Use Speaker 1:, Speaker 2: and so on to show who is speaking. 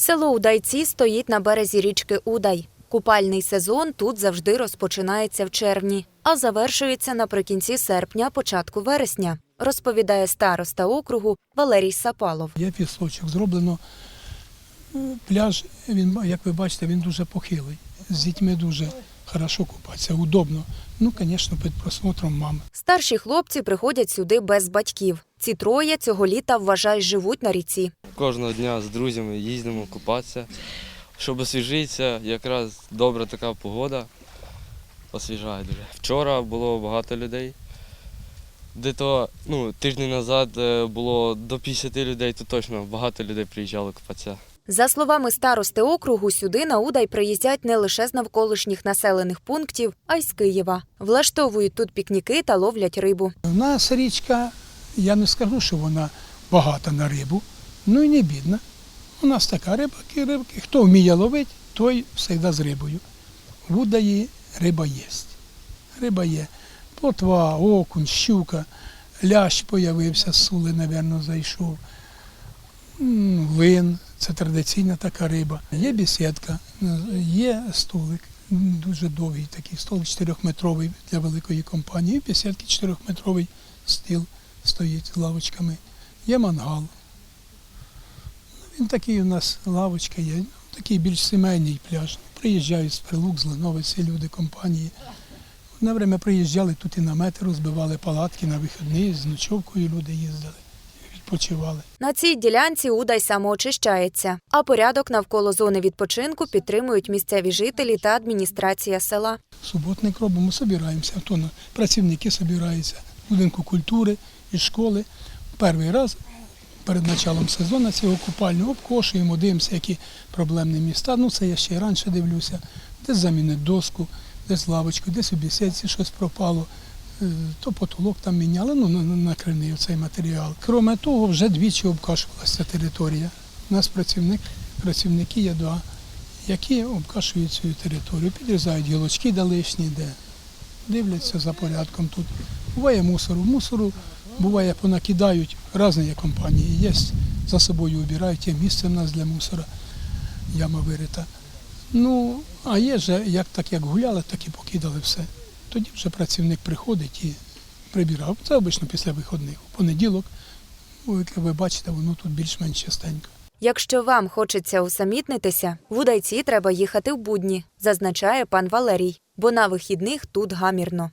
Speaker 1: Село Удайці стоїть на березі річки Удай. Купальний сезон тут завжди розпочинається в червні, а завершується наприкінці серпня, початку вересня, розповідає староста округу Валерій Сапалов.
Speaker 2: Є пісочок, зроблено пляж, він, як ви бачите, він дуже похилий. З дітьми дуже хорошо купатися, удобно. Ну, звісно, під просмотром мами.
Speaker 1: Старші хлопці приходять сюди без батьків. Ці троє цього літа вважай живуть на ріці.
Speaker 3: Кожного дня з друзями їздимо купатися, щоб освіжитися. Якраз добра така погода. Освіжає дуже. Вчора було багато людей. Де то ну, тиждень назад е, було до 50 людей, то точно багато людей приїжджало купатися.
Speaker 1: За словами старости округу, сюди на Удай приїздять не лише з навколишніх населених пунктів, а й з Києва. Влаштовують тут пікніки та ловлять рибу.
Speaker 2: У нас річка, я не скажу, що вона багата на рибу, ну і не бідна. У нас така рибаки, рибки. Хто вміє ловити, той завжди з рибою. В Удаї риба є. Риба є. Плотва, окунь, щука, лящ появився, сули, мабуть, зайшов. Лин, це традиційна така риба. Є бесідка, є столик, дуже довгий такий столик, 4-метровий для великої компанії. І бесідки 4-метровий стіл стоїть з лавочками. Є мангал. Ну, Він такий у нас лавочка є, ну, такий більш сімейний пляж. Приїжджають з прилук, з Леновиці люди, компанії. Одне время приїжджали, тут і намети розбивали, палатки на вихідні, з ночовкою люди їздили, відпочивали.
Speaker 1: На цій ділянці Удай самоочищається, а порядок навколо зони відпочинку підтримують місцеві жителі та адміністрація села.
Speaker 2: Суботник робимо, собираємося. То на- працівники збираються в будинку культури і школи. Перший раз перед началом сезону цього купального обкошуємо, дивимося, які проблемні міста. Ну це я ще й раніше дивлюся. Десь замінити доску, десь лавочку, десь у бісідці щось пропало. Е, То потолок там міняли, ну на- на- накриний цей матеріал. Кроме того, вже двічі обкашувалася територія. У нас працівник, працівники є два які обкашують цю територію, підрізають гілочки де лишні, де дивляться за порядком тут. Буває мусору. Мусору буває понакидають, різні є компанії є, за собою убирають, є місце в нас для мусора, яма вирита. Ну, а є же, як так як гуляли, так і покидали все. Тоді вже працівник приходить і прибирав. Це обично після виходних. У понеділок, ну, як ви бачите, воно тут більш-менш частенько.
Speaker 1: Якщо вам хочеться усамітнитися, в Удайці треба їхати в будні, зазначає пан Валерій, бо на вихідних тут гамірно.